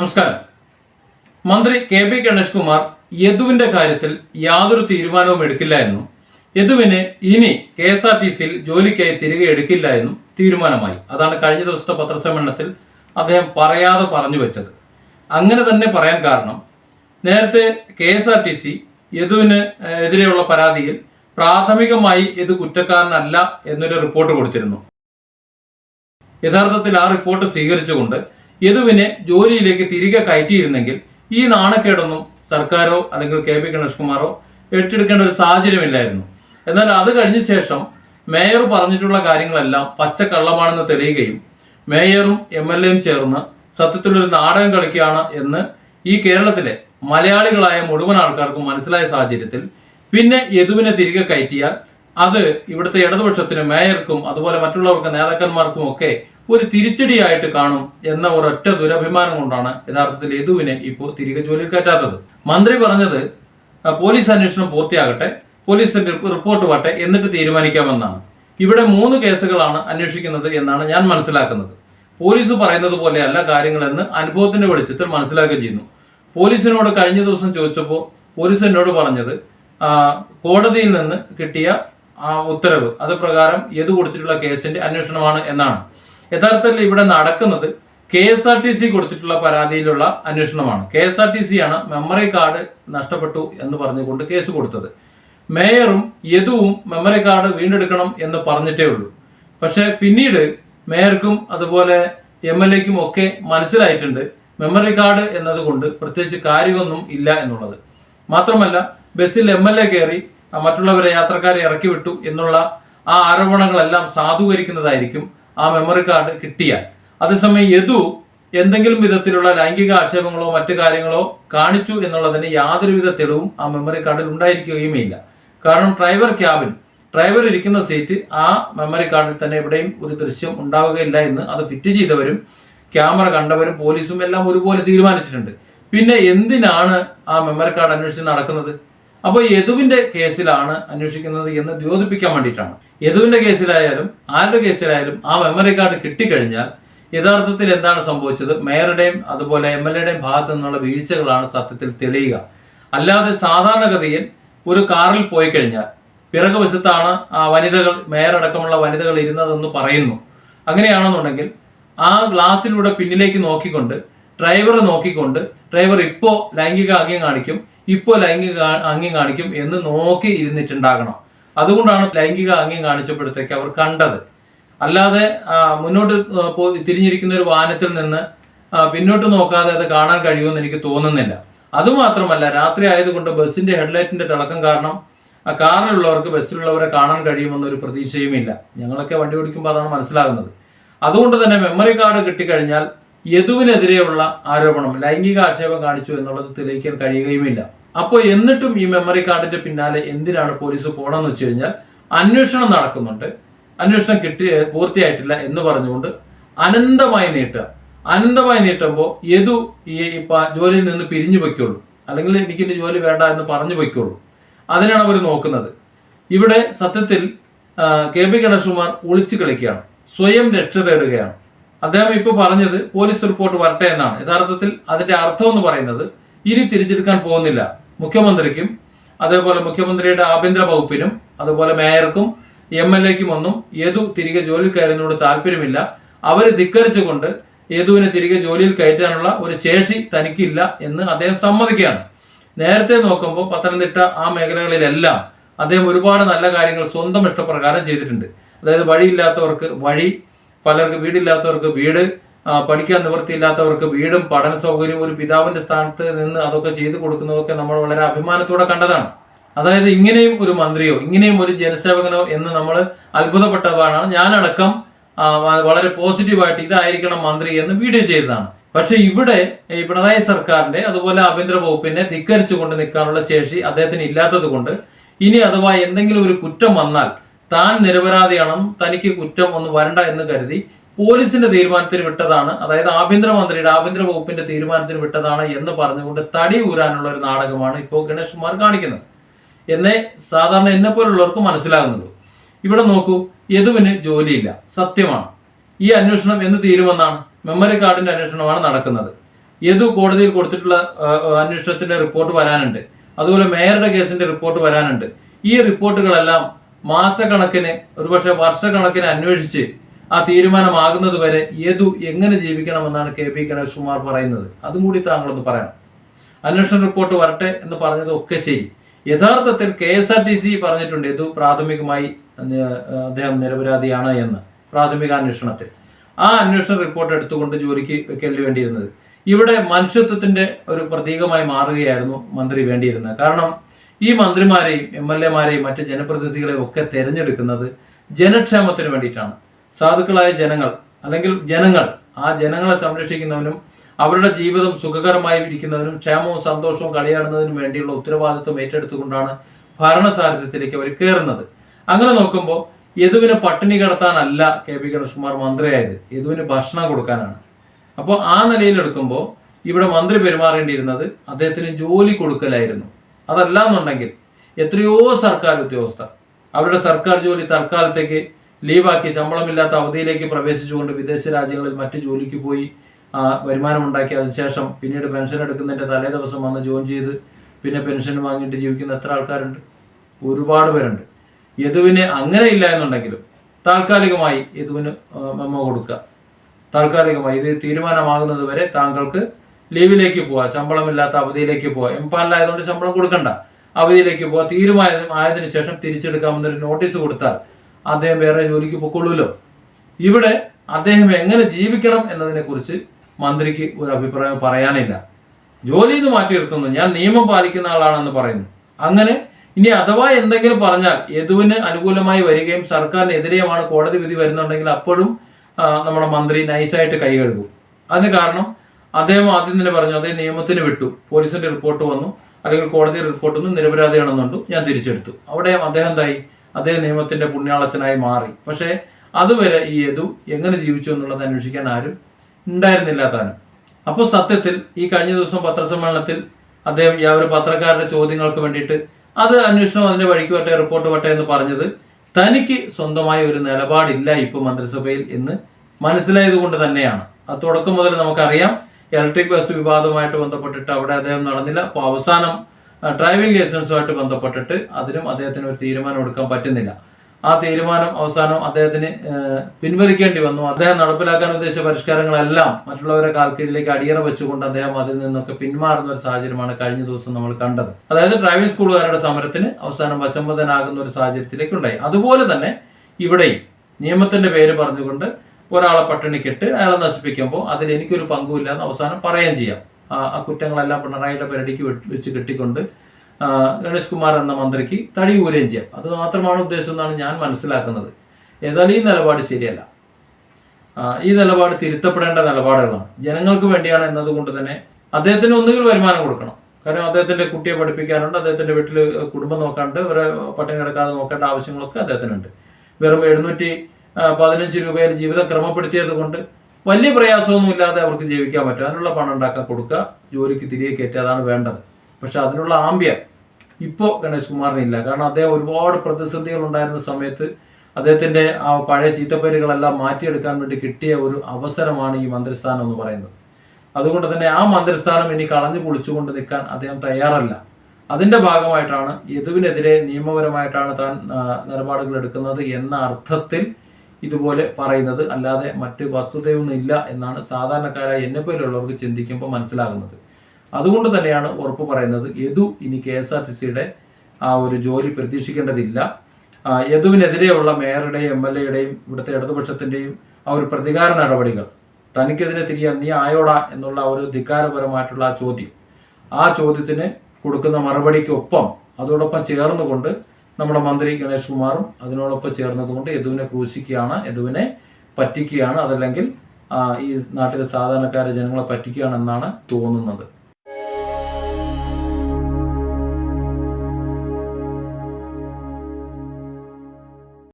നമസ്കാരം. മന്ത്രി K P Ganesh Kumar യദുവിന്റെ കാര്യത്തിൽ യാതൊരു തീരുമാനവും എടുക്കില്ല എന്നും യദുവിനെ ഇനി കെ എസ് ആർ ടി സിയിൽ ജോലിക്കായി തിരികെ എടുക്കില്ല എന്നും തീരുമാനമായി. അതാണ് കഴിഞ്ഞ ദിവസത്തെ പത്രസമ്മേളനത്തിൽ അദ്ദേഹം പറയാതെ പറഞ്ഞു വെച്ചത്. അങ്ങനെ തന്നെ പറയാൻ കാരണം നേരത്തെ K S R T C യദുവിന് എതിരെയുള്ള പരാതിയിൽ പ്രാഥമികമായി ഇത് കുറ്റക്കാരനല്ല എന്നൊരു റിപ്പോർട്ട് കൊടുത്തിരുന്നു. യഥാർത്ഥത്തിൽ ആ റിപ്പോർട്ട് സ്വീകരിച്ചുകൊണ്ട് യദുവിനെ ജോലിയിലേക്ക് തിരികെ കയറ്റിയിരുന്നെങ്കിൽ ഈ നാണക്കേടൊന്നും സർക്കാരോ അല്ലെങ്കിൽ കെ പി ഗണേഷ് കുമാറോ ഏറ്റെടുക്കേണ്ട ഒരു സാഹചര്യമില്ലായിരുന്നു. എന്നാൽ അത് കഴിഞ്ഞ ശേഷം മേയർ പറഞ്ഞിട്ടുള്ള കാര്യങ്ങളെല്ലാം പച്ചക്കള്ളമാണെന്ന് തെളിയുകയും മേയറും എം എൽ എയും ചേർന്ന് സത്യത്തിലൊരു നാടകം കളിക്കുകയാണ് എന്ന് ഈ കേരളത്തിലെ മലയാളികളായ മുഴുവൻ ആൾക്കാർക്കും മനസ്സിലായ സാഹചര്യത്തിൽ പിന്നെ യദുവിനെ തിരികെ കയറ്റിയാൽ അത് ഇവിടുത്തെ ഇടതുപക്ഷത്തിന് മേയർക്കും അതുപോലെ മറ്റുള്ളവർക്ക് നേതാക്കന്മാർക്കും ഒക്കെ ഒരു തിരിച്ചടിയായിട്ട് കാണും എന്ന ഒരൊറ്റ ദുരഭിമാനം കൊണ്ടാണ് യഥാർത്ഥത്തിൽ യദുവിനെ ഇപ്പോൾ തിരികെ ജോലിയിൽ കയറ്റാത്തത്. മന്ത്രി പറഞ്ഞത് പോലീസ് അന്വേഷണം പൂർത്തിയാകട്ടെ പോലീസ് റിപ്പോർട്ട് വട്ടെ എന്നിട്ട് തീരുമാനിക്കാമെന്നാണ്. ഇവിടെ മൂന്ന് കേസുകളാണ് അന്വേഷിക്കുന്നത് എന്നാണ് ഞാൻ മനസ്സിലാക്കുന്നത്. പോലീസ് പറയുന്നത് പോലെയല്ല കാര്യങ്ങളെന്ന് അനുഭവത്തിന്റെ വെളിച്ചത്തിൽ മനസ്സിലാക്കുകയും ചെയ്യുന്നു. പോലീസിനോട് കഴിഞ്ഞ ദിവസം ചോദിച്ചപ്പോൾ പോലീസ് എന്നോട് പറഞ്ഞത് കോടതിയിൽ നിന്ന് കിട്ടിയ ഉത്തരവ് അത് പ്രകാരം ഏത് കൊടുത്തിട്ടുള്ള കേസിന്റെ അന്വേഷണമാണ് എന്നാണ്. യഥാർത്ഥത്തിൽ ഇവിടെ നടക്കുന്നത് K S R T C കൊടുത്തിട്ടുള്ള പരാതിയിലുള്ള അന്വേഷണമാണ്. K S R T C ആണ് മെമ്മറി കാർഡ് നഷ്ടപ്പെട്ടു എന്ന് പറഞ്ഞുകൊണ്ട് കേസ് കൊടുത്തത്. മേയറും യദുവും മെമ്മറി കാർഡ് വീണ്ടെടുക്കണം എന്ന് പറഞ്ഞിട്ടേ ഉള്ളൂ. പക്ഷേ പിന്നീട് മേയർക്കും അതുപോലെ എം എൽ എക്കും ഒക്കെ മനസ്സിലായിട്ടുണ്ട് മെമ്മറി കാർഡ് എന്നതുകൊണ്ട് പ്രത്യേകിച്ച് കാര്യമൊന്നും ഇല്ല എന്നുള്ളത്. മാത്രമല്ല ബസ്സിൽ എം എൽ എ കയറി മറ്റുള്ളവരെ യാത്രക്കാരെ ഇറക്കി വിട്ടു എന്നുള്ള ആ ആരോപണങ്ങളെല്ലാം സാധൂകരിക്കുന്നതായിരിക്കും ആ മെമ്മറി കാർഡ് കിട്ടിയാൽ. അതേസമയം യദു എന്തെങ്കിലും വിധത്തിലുള്ള ലൈംഗിക ആക്ഷേപങ്ങളോ മറ്റു കാര്യങ്ങളോ കാണിച്ചു എന്നുള്ളതിന് യാതൊരുവിധ തെളിവും ആ മെമ്മറി കാർഡിൽ ഉണ്ടായിരിക്കുകയുമില്ല കാരണം ഡ്രൈവർ ക്യാബിൻ ഡ്രൈവർ ഇരിക്കുന്ന സീറ്റ് ആ മെമ്മറി കാർഡിൽ തന്നെ എവിടെയും ഒരു ദൃശ്യം ഉണ്ടാവുകയില്ല എന്ന് അത് ഫിറ്റ് ചെയ്തവരും ക്യാമറ കണ്ടവരും പോലീസും എല്ലാം ഒരുപോലെ തീരുമാനിച്ചിട്ടുണ്ട്. പിന്നെ എന്തിനാണ് ആ മെമ്മറി കാർഡ് അന്വേഷിച്ച് നടക്കുന്നത്? അപ്പോൾ യദുവിന്റെ കേസിലാണ് അന്വേഷിക്കുന്നത് എന്ന് ദ്യോതിപ്പിക്കാൻ വേണ്ടിയിട്ടാണ്. യദുവിന്റെ കേസിലായാലും ആരുടെ കേസിലായാലും ആ മെമ്മറി കാർഡ് കിട്ടിക്കഴിഞ്ഞാൽ യഥാർത്ഥത്തിൽ എന്താണ് സംഭവിച്ചത്? മേയറുടെയും അതുപോലെ എം എൽ എയുടെയും ഭാഗത്തു നിന്നുള്ള വീഴ്ചകളാണ് സത്യത്തിൽ തെളിയുക. അല്ലാതെ സാധാരണഗതിയിൽ ഒരു കാറിൽ പോയി കഴിഞ്ഞാൽ പിറകുവശത്താണ് ആ വനിതകൾ മേയറടക്കമുള്ള വനിതകൾ ഇരുന്നതെന്ന് പറയുന്നു. അങ്ങനെയാണെന്നുണ്ടെങ്കിൽ ആ ഗ്ലാസിലൂടെ പിന്നിലേക്ക് നോക്കിക്കൊണ്ട് ഡ്രൈവറെ നോക്കിക്കൊണ്ട് ഡ്രൈവർ ഇപ്പോൾ ലൈംഗിക ആംഗ്യം കാണിക്കും ഇപ്പോൾ ലൈംഗിക അംഗ്യം കാണിക്കും എന്ന് നോക്കി ഇരുന്നിട്ടുണ്ടാകണം. അതുകൊണ്ടാണ് ലൈംഗിക ആംഗ്യം കാണിച്ചപ്പോഴത്തേക്ക് അവർ കണ്ടത്. അല്ലാതെ മുന്നോട്ട് തിരിഞ്ഞിരിക്കുന്ന ഒരു വാഹനത്തിൽ നിന്ന് പിന്നോട്ട് നോക്കാതെ അത് കാണാൻ കഴിയുമെന്ന് എനിക്ക് തോന്നുന്നില്ല. അതുമാത്രമല്ല രാത്രി ആയതുകൊണ്ട് ബസ്സിന്റെ ഹെഡ്ലൈറ്റിന്റെ തിളക്കം കാരണം ആ കാറിലുള്ളവർക്ക് ബസ്സിലുള്ളവരെ കാണാൻ കഴിയുമെന്നൊരു പ്രതീക്ഷയുമില്ല. ഞങ്ങളൊക്കെ വണ്ടി ഓടിക്കുമ്പോൾ അതാണ് മനസ്സിലാകുന്നത്. അതുകൊണ്ട് തന്നെ മെമ്മറി കാർഡ് കിട്ടിക്കഴിഞ്ഞാൽ യദുവിനെതിരെയുള്ള ആരോപണം ലൈംഗിക ആക്ഷേപം കാണിച്ചു എന്നുള്ളത് തെളിയിക്കാൻ കഴിയുകയുമില്ല. അപ്പോൾ എന്നിട്ടും ഈ മെമ്മറി കാർഡിന്റെ പിന്നാലെ എന്തിനാണ് പോലീസ് പോകണമെന്ന് വെച്ച് കഴിഞ്ഞാൽ അന്വേഷണം നടക്കുന്നുണ്ട്. അന്വേഷണം കിട്ടി പൂർത്തിയായിട്ടില്ല എന്ന് പറഞ്ഞുകൊണ്ട് അനന്തമായി നീട്ടുക. അനന്തമായി നീട്ടുമ്പോൾ യദു ഈ ജോലിയിൽ നിന്ന് പിരിഞ്ഞു വയ്ക്കുള്ളൂ അല്ലെങ്കിൽ എനിക്ക് ഇനി ജോലി വേണ്ട എന്ന് പറഞ്ഞു വയ്ക്കുള്ളൂ അതിനാണ് അവർ നോക്കുന്നത്. ഇവിടെ സത്യത്തിൽ കെ പി ഗണേഷ്കുമാർ ഒളിച്ചു കളിക്കുകയാണ്. സ്വയം രക്ഷ തേടുകയാണ്. അദ്ദേഹം ഇപ്പോൾ പറഞ്ഞത് പോലീസ് റിപ്പോർട്ട് വരട്ടെ എന്നാണ്. യഥാർത്ഥത്തിൽ അതിന്റെ അർത്ഥം എന്ന് പറയുന്നത് ഇനി തിരിച്ചെടുക്കാൻ പോകുന്നില്ല. മുഖ്യമന്ത്രിക്കും അതേപോലെ മുഖ്യമന്ത്രിയുടെ ആഭ്യന്തര വകുപ്പിനും അതുപോലെ മേയർക്കും എം എൽ എക്കും ഒന്നും യദു തിരികെ ജോലിയിൽ കയറുന്നതിനോട് താല്പര്യമില്ല. അവർ ധിക്കരിച്ചുകൊണ്ട് യദുവിനെ തിരികെ ജോലിയിൽ കയറ്റാനുള്ള ഒരു ശേഷി തനിക്കില്ല എന്ന് അദ്ദേഹം സമ്മതിക്കുകയാണ്. നേരത്തെ നോക്കുമ്പോൾ പത്തനംതിട്ട ആ മേഖലകളിലെല്ലാം അദ്ദേഹം ഒരുപാട് നല്ല കാര്യങ്ങൾ സ്വന്തം ഇഷ്ടപ്രകാരം ചെയ്തിട്ടുണ്ട്. അതായത് വഴിയില്ലാത്തവർക്ക് വഴി പലർക്ക് വീടില്ലാത്തവർക്ക് വീട് പഠിക്കാൻ നിവൃത്തിയില്ലാത്തവർക്ക് വീടും പഠന സൗകര്യവും ഒരു പിതാവിന്റെ സ്ഥാനത്ത് നിന്ന് അതൊക്കെ ചെയ്തു കൊടുക്കുന്നതൊക്കെ നമ്മൾ വളരെ അഭിമാനത്തോടെ കണ്ടതാണ്. അതായത് ഇങ്ങനെയും ഒരു മന്ത്രിയോ ഇങ്ങനെയും ഒരു ജനസേവകനോ എന്ന് നമ്മൾ അത്ഭുതപ്പെട്ടതാണ് ഞാനടക്കം വളരെ പോസിറ്റീവായിട്ട് ഇതായിരിക്കണം മന്ത്രി എന്ന് വീഡിയോ ചെയ്തതാണ്. പക്ഷെ ഇവിടെ ഈ പിണറായി സർക്കാരിന്റെ അതുപോലെ ആഭ്യന്തര വകുപ്പിനെ ധിക്കരിച്ചുകൊണ്ട് നിൽക്കാനുള്ള ശേഷി അദ്ദേഹത്തിന് ഇല്ലാത്തത് കൊണ്ട് ഇനി അഥവാ എന്തെങ്കിലും ഒരു കുറ്റം വന്നാൽ താൻ നിരപരാധിയാണെന്നും തനിക്ക് കുറ്റം ഒന്നും വരണ്ട എന്ന് കരുതി പോലീസിന്റെ തീരുമാനത്തിന് വിട്ടതാണ്. അതായത് ആഭ്യന്തരമന്ത്രിയുടെ ആഭ്യന്തര വകുപ്പിന്റെ തീരുമാനത്തിന് വിട്ടതാണ് എന്ന് പറഞ്ഞുകൊണ്ട് തടി ഊരാനുള്ള ഒരു നാടകമാണ് ഇപ്പോൾ ഗണേഷ് കുമാർ കാണിക്കുന്നത്. എന്നേ സാധാരണ എന്നെ പോലുള്ളവർക്ക് മനസ്സിലാകുന്നുള്ളൂ ഇവിടെ നോക്കൂ യദുവിന് ജോലിയില്ല. സത്യമാണ്. ഈ അന്വേഷണം എന്ന് തീരുമെന്നാണ്? മെമ്മറി കാർഡിന്റെ അന്വേഷണമാണ് നടക്കുന്നത്. യദു കോടതിയിൽ കൊടുത്തിട്ടുള്ള അന്വേഷണത്തിന്റെ റിപ്പോർട്ട് വരാനുണ്ട്. അതുപോലെ മേയറുടെ കേസിന്റെ റിപ്പോർട്ട് വരാനുണ്ട്. ഈ റിപ്പോർട്ടുകളെല്ലാം മാസക്കണക്കിന് ഒരുപക്ഷെ വർഷക്കണക്കിന് അന്വേഷിച്ച് ആ തീരുമാനമാകുന്നത് വരെ യദു എങ്ങനെ ജീവിക്കണമെന്നാണ് കെ പി ഗണേഷ് കുമാർ പറയുന്നത്. അതും കൂടി താങ്കളൊന്ന് പറയണം. അന്വേഷണ റിപ്പോർട്ട് വരട്ടെ എന്ന് പറഞ്ഞത് ഒക്കെ ശരി. യഥാർത്ഥത്തിൽ K S R T C പറഞ്ഞിട്ടുണ്ട് യദു പ്രാഥമികമായി അദ്ദേഹം നിരപരാധിയാണ് എന്ന് പ്രാഥമിക അന്വേഷണത്തിൽ ആ അന്വേഷണ റിപ്പോർട്ട് എടുത്തുകൊണ്ട് ജോലിക്ക് വെക്കേണ്ടി വേണ്ടിയിരുന്നത്. ഇവിടെ മനുഷ്യത്വത്തിന്റെ ഒരു പ്രതീകമായി മാറുകയായിരുന്നു മന്ത്രി വേണ്ടിയിരുന്നത്. കാരണം ഈ മന്ത്രിമാരെയും എം എൽ എമാരെയും മറ്റ് ജനപ്രതിനിധികളെയും ഒക്കെ തിരഞ്ഞെടുക്കുന്നത് ജനക്ഷേമത്തിന് വേണ്ടിയിട്ടാണ്. സാധുക്കളായ ജനങ്ങൾ അല്ലെങ്കിൽ ജനങ്ങൾ ആ ജനങ്ങളെ സംരക്ഷിക്കുന്നവനും അവരുടെ ജീവിതം സുഖകരമായി ഇരിക്കുന്നതിനും ക്ഷേമവും സന്തോഷവും കളിയാടുന്നതിനും വേണ്ടിയുള്ള ഉത്തരവാദിത്വം ഏറ്റെടുത്തുകൊണ്ടാണ് ഭരണസാരഥ്യത്തിലേക്ക് അവർ കയറുന്നത്. അങ്ങനെ നോക്കുമ്പോൾ യദുവിനെ പട്ടിണി കിടത്താനല്ല കെ പി ഗണേഷ്കുമാർ മന്ത്രിയായത്. യദുവിന് ഭക്ഷണം കൊടുക്കാനാണ്. അപ്പോൾ ആ നിലയിലെടുക്കുമ്പോൾ ഇവിടെ മന്ത്രി പെരുമാറേണ്ടിയിരുന്നത് അദ്ദേഹത്തിന് ജോലി കൊടുക്കലായിരുന്നു. അതല്ല എന്നുണ്ടെങ്കിൽ എത്രയോ സർക്കാർ ഉദ്യോഗസ്ഥർ അവരുടെ സർക്കാർ ജോലി തൽക്കാലത്തേക്ക് ലീവാക്കി ശമ്പളമില്ലാത്ത അവധിയിലേക്ക് പ്രവേശിച്ചുകൊണ്ട് വിദേശ രാജ്യങ്ങളിൽ മറ്റ് ജോലിക്ക് പോയി വരുമാനമുണ്ടാക്കി. അതിനുശേഷം പിന്നീട് പെൻഷൻ എടുക്കുന്നതിന്റെ തലേ ദിവസം വന്ന് ജോയിൻ ചെയ്ത് പിന്നെ പെൻഷൻ വാങ്ങിയിട്ട് ജീവിക്കുന്ന എത്ര ആൾക്കാരുണ്ട്? ഒരുപാട് പേരുണ്ട്. യദുവിന് അങ്ങനെ ഇല്ല എന്നുണ്ടെങ്കിലും താൽക്കാലികമായി യദുവിന് മെമ്മോ കൊടുക്കുക. താൽക്കാലികമായി ഇത് തീരുമാനമാകുന്നത് വരെ താങ്കൾക്ക് ലീവിലേക്ക് പോവാം ശമ്പളമില്ലാത്ത അവധിയിലേക്ക് പോവാം. എംപാനിലായതുകൊണ്ട് ശമ്പളം കൊടുക്കണ്ട. അവധിയിലേക്ക് പോവാം. തീരുമാനം ആയതിനു ശേഷം തിരിച്ചെടുക്കാമെന്നൊരു നോട്ടീസ് കൊടുത്താൽ അദ്ദേഹം വേറെ ജോലിക്ക് പൊക്കോളൂല്ലോ ഇവിടെ അദ്ദേഹം എങ്ങനെ ജീവിക്കണം എന്നതിനെക്കുറിച്ച് മന്ത്രിക്ക് ഒരു അഭിപ്രായം പറയാനില്ല. ജോലി ഇത് മാറ്റി നിർത്തുന്നു. ഞാൻ നിയമം പാലിക്കുന്ന ആളാണെന്ന് പറയുന്നു. അങ്ങനെ ഇനി അഥവാ എന്തെങ്കിലും പറഞ്ഞാൽ യദുവിന് അനുകൂലമായി വരികയും സർക്കാരിനെതിരെയുമാണ് കോടതി വിധി വരുന്നുണ്ടെങ്കിൽ അപ്പോഴും നമ്മുടെ മന്ത്രി നൈസായിട്ട് കൈ കഴുകും അതിന് കാരണം അദ്ദേഹം ആദ്യം തന്നെ പറഞ്ഞു അദ്ദേഹം നിയമത്തിന് വിട്ടു. പോലീസിന്റെ റിപ്പോർട്ട് വന്നു. അല്ലെങ്കിൽ കോടതി റിപ്പോർട്ട് വന്നു നിരപരാധിയാണെന്നുണ്ടു. ഞാൻ തിരിച്ചെടുത്തു. അവിടെ അദ്ദേഹം എന്തായി? അദ്ദേഹം നിയമത്തിന്റെ പുണ്യാളച്ചനായി മാറി. പക്ഷേ അതുവരെ ഈ യദു എങ്ങനെ ജീവിച്ചു എന്നുള്ളത് അന്വേഷിക്കാൻ ആരും ഉണ്ടായിരുന്നില്ല താനും. അപ്പോൾ സത്യത്തിൽ ഈ കഴിഞ്ഞ ദിവസം പത്രസമ്മേളനത്തിൽ അദ്ദേഹം ആ ഒരു പത്രക്കാരുടെ ചോദ്യങ്ങൾക്ക് വേണ്ടിയിട്ട് അത് അന്വേഷണം അതിന്റെ വഴിക്ക് വട്ടെ റിപ്പോർട്ട് വട്ടെ എന്ന് പറഞ്ഞത് തനിക്ക് സ്വന്തമായ ഒരു നിലപാടില്ല ഇപ്പോൾ മന്ത്രിസഭയിൽ എന്ന് മനസ്സിലായത് കൊണ്ട് തന്നെയാണ്. അത് തുടക്കം മുതൽ നമുക്കറിയാം ഇലക്ട്രിക് ബസ് വിവാദവുമായിട്ട് ബന്ധപ്പെട്ടിട്ട് അവിടെ അദ്ദേഹം നടന്നില്ല. അപ്പോൾ അവസാനം ഡ്രൈവിംഗ് ലൈസൻസുമായിട്ട് ബന്ധപ്പെട്ടിട്ട് അതിനും അദ്ദേഹത്തിന് ഒരു തീരുമാനം എടുക്കാൻ പറ്റുന്നില്ല. ആ തീരുമാനം അവസാനം അദ്ദേഹത്തിന് പിൻവലിക്കേണ്ടി വന്നു. അദ്ദേഹം നടപ്പിലാക്കാൻ ഉദ്ദേശിച്ച പരിഷ്കാരങ്ങളെല്ലാം മറ്റുള്ളവരെ കാൽക്കീഴിലേക്ക് അടിയറ വെച്ചുകൊണ്ട് അദ്ദേഹം അതിൽ നിന്നൊക്കെ പിന്മാറുന്ന ഒരു സാഹചര്യമാണ് കഴിഞ്ഞ ദിവസം നമ്മൾ കണ്ടത്. അതായത് ഡ്രൈവിംഗ് സ്കൂളുകാരുടെ സമരത്തിന് അവസാനം വശംവദനാകുന്ന ഒരു സാഹചര്യത്തിലേക്ക് ഉണ്ടായി. അതുപോലെ തന്നെ ഇവിടെയും നിയമത്തിന്റെ പേര് പറഞ്ഞുകൊണ്ട് ഒരാളെ പട്ടിണിക്കിട്ട് അയാളെ നശിപ്പിക്കുമ്പോൾ അതിൽ എനിക്കൊരു പങ്കുമില്ല എന്ന് അവസാനം പറയുകയും ചെയ്യാം. ആ കുറ്റങ്ങളെല്ലാം പിണറായിയുടെ പെരടിക്ക് വെച്ച് കെട്ടിക്കൊണ്ട് ഗണേഷ് കുമാർ എന്ന മന്ത്രിക്ക് തടി ഊരുകയും ചെയ്യാം. അത് മാത്രമാണ് ഉദ്ദേശം എന്നാണ് ഞാൻ മനസ്സിലാക്കുന്നത്. ഏതായാലും ഈ നിലപാട് ശരിയല്ല. ഈ നിലപാട് തിരുത്തപ്പെടേണ്ട നിലപാടുകളാണ്. ജനങ്ങൾക്ക് വേണ്ടിയാണ് എന്നതുകൊണ്ട് തന്നെ അദ്ദേഹത്തിന് ഒന്നുകിൽ വരുമാനം കൊടുക്കണം. കാരണം അദ്ദേഹത്തിന്റെ കുട്ടിയെ പഠിപ്പിക്കാനുണ്ട് അദ്ദേഹത്തിന്റെ വീട്ടിൽ കുടുംബം നോക്കാണ്ട് ഇവരെ പട്ടിണി കിടക്കാതെ നോക്കേണ്ട ആവശ്യങ്ങളൊക്കെ അദ്ദേഹത്തിനുണ്ട്. വെറും എഴുന്നൂറ്റി പതിനഞ്ച് രൂപയിൽ ജീവിതം ക്രമപ്പെടുത്തിയത് കൊണ്ട് വലിയ പ്രയാസമൊന്നും ഇല്ലാതെ അവർക്ക് ജീവിക്കാൻ പറ്റും. അതിനുള്ള പണം ഉണ്ടാക്കാൻ കൊടുക്കുക ജോലിക്ക് തിരികെ കയറ്റുക അതാണ് വേണ്ടത്. പക്ഷെ അതിനുള്ള ആംബിയർ ഇപ്പോൾ ഗണേഷ് കുമാറിനില്ല കാരണം അദ്ദേഹം ഒരുപാട് പ്രതിസന്ധികൾ ഉണ്ടായിരുന്ന സമയത്ത് അദ്ദേഹത്തിന്റെ ആ പഴയ ചീത്തപ്പേരുകളെല്ലാം മാറ്റിയെടുക്കാൻ വേണ്ടി കിട്ടിയ ഒരു അവസരമാണ് ഈ മന്ത്രിസ്ഥാനം എന്ന് പറയുന്നത്. അതുകൊണ്ട് തന്നെ ആ മന്ത്രിസ്ഥാനം ഇനി കളഞ്ഞു കുളിച്ചുകൊണ്ട് നിൽക്കാൻ അദ്ദേഹം തയ്യാറല്ല. അതിന്റെ ഭാഗമായിട്ടാണ് യദുവിനെതിരെ നിയമപരമായിട്ടാണ് താൻ നിലപാടുകൾ എടുക്കുന്നത് എന്ന അർത്ഥത്തിൽ ഇതുപോലെ പറയുന്നത് അല്ലാതെ മറ്റ് വസ്തുതയൊന്നും ഇല്ല എന്നാണ് സാധാരണക്കാരായ എന്നെ പോലുള്ളവർക്ക് ചിന്തിക്കുമ്പോൾ മനസ്സിലാകുന്നത്. അതുകൊണ്ട് തന്നെയാണ് ഉറപ്പ് പറയുന്നത് യദു ഇനി കെ എസ് ആർ ടി സിയുടെ ആ ഒരു ജോലി പ്രതീക്ഷിക്കേണ്ടതില്ല. യദുവിനെതിരെയുള്ള മേയറുടെയും എം എൽ എയുടെയും ഇവിടുത്തെ ഇടതുപക്ഷത്തിന്റെയും ആ ഒരു പ്രതികാര നടപടികൾ തനിക്കെതിരെ തിരിയാൻ നീ ആയോടാ എന്നുള്ള ഒരു ധിക്കാരപരമായിട്ടുള്ള ആ ചോദ്യം ആ ചോദ്യത്തിന് കൊടുക്കുന്ന മറുപടിക്കൊപ്പം അതോടൊപ്പം ചേർന്നുകൊണ്ട് നമ്മുടെ മന്ത്രി ഗണേഷ് കുമാറും അതിനോടൊപ്പം ചേർന്നതുകൊണ്ട് യദുവിനെ ക്രൂശിക്കുകയാണ് യദുവിനെ പറ്റിക്കുകയാണ് അതല്ലെങ്കിൽ ഈ നാട്ടിലെ സാധാരണക്കാരെ ജനങ്ങളെ പറ്റിക്കുകയാണെന്നാണ് തോന്നുന്നത്.